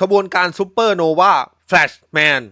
ขบวนการซูเปอร์โนวาแฟลชแมน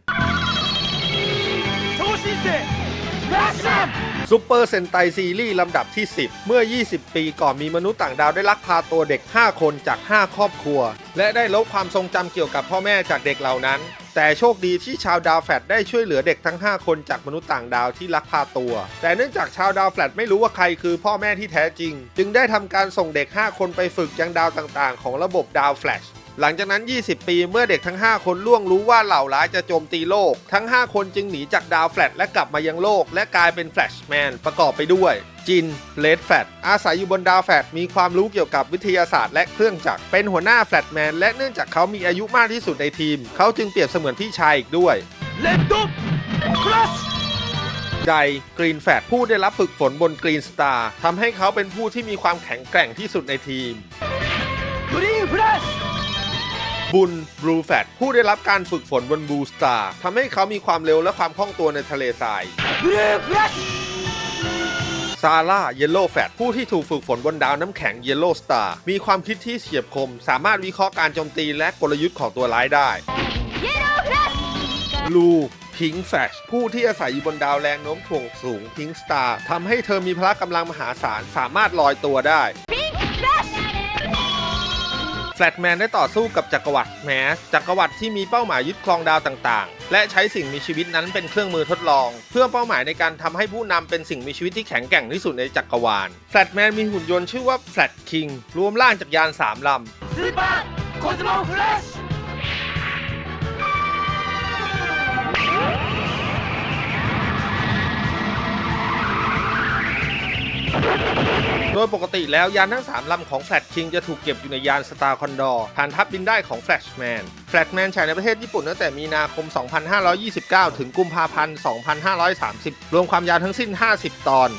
ซูเปอร์เซนไตซีรีส์ลำดับที่ 10 เมื่อ 20 ปีก่อนมีมนุษย์ต่างดาวได้ลักพาตัวเด็ก 5 คนจาก 5 ครอบครัว และได้ลบความทรงจำเกี่ยวกับพ่อแม่จากเด็กเหล่านั้น แต่โชคดีที่ชาวดาวแฟลตได้ช่วยเหลือเด็กทั้ง 5 คนจากมนุษย์ต่างดาวที่ลักพาตัว แต่เนื่องจากชาวดาวแฟลตไม่รู้ว่าใครคือพ่อแม่ที่แท้จริง จึงได้ทำการส่งเด็ก 5 คนไปฝึกยังดาวต่างๆ ของระบบดาวแฟลช หลังจากนั้น 20 ปีเมื่อเด็กทั้ง 5 คนล่วงรู้ว่าเหล่าร้ายจะโจมตีโลก ทั้ง 5 คนจึงหนีจากดาวแฟลตและกลับมายังโลก และกลายเป็นแฟลชแมนประกอบไปด้วย จินเลดแฟลตอาศัยอยู่บนดาวแฟลตมีความรู้เกี่ยวกับวิทยาศาสตร์และเครื่องจักรเป็นหัวหน้าแฟลตแมนและเนื่องจากเขามีอายุมากที่สุดในทีม เขาจึงเปรียบเสมือนพี่ชายอีกด้วยเลดดุ๊บครัสใจกรีนแฟดผู้ได้รับฝึกฝนบนกรีนสตาร์ทำให้เขาเป็นผู้ที่มีความแข็งแกร่งที่สุดในทีมกรีนแฟด บุญบลูแฟตผู้ได้รับการฝึกฝนบนบูสตาร์ทำให้เขามีความเร็วและความคล่องตัวในทะเลทราย ซาร่าเยลโลแฟตผู้ที่ถูกฝึกฝนบนดาวน้ำแข็งเยลโลสตาร์มีความคิดที่เฉียบคม สามารถวิเคราะห์การโจมตีและกลยุทธ์ของตัวร้ายได้ลูพิงแฟชผู้ที่อาศัยอยู่บนดาวแรงโน้มถ่วงสูงพิงสตาร์ทำให้เธอมีพละกำลังมหาศาลสามารถลอยตัวได้ แฟลตแมนได้ต่อสู้กับจักรวรรดิแมสจักรวรรดิที่มีเป้าหมายยึดครองดาวต่างๆ และใช้สิ่งมีชีวิตนั้นเป็นเครื่องมือทดลอง เพื่อเป้าหมายในการทำให้ผู้นำเป็นสิ่งมีชีวิตที่แข็งแกร่งที่สุดในจักรวาลแฟลตแมนมีหุ่นยนต์ชื่อว่าแฟลตคิงรวมร่างจากยานสามลำ โดยปกติแล้วยานทั้ง 3 ลำของแฟลชคิงจะถูกเก็บอยู่ในยานสตาร์คอนดอร์ฐานทัพบินได้ของแฟลชแมนแฟลชแมนฉายในประเทศญี่ปุ่นตั้งแต่มีนาคม 2529 ถึงกุมภาพันธ์ 2530 รวมความยาวทั้งสิ้น 50 ตอน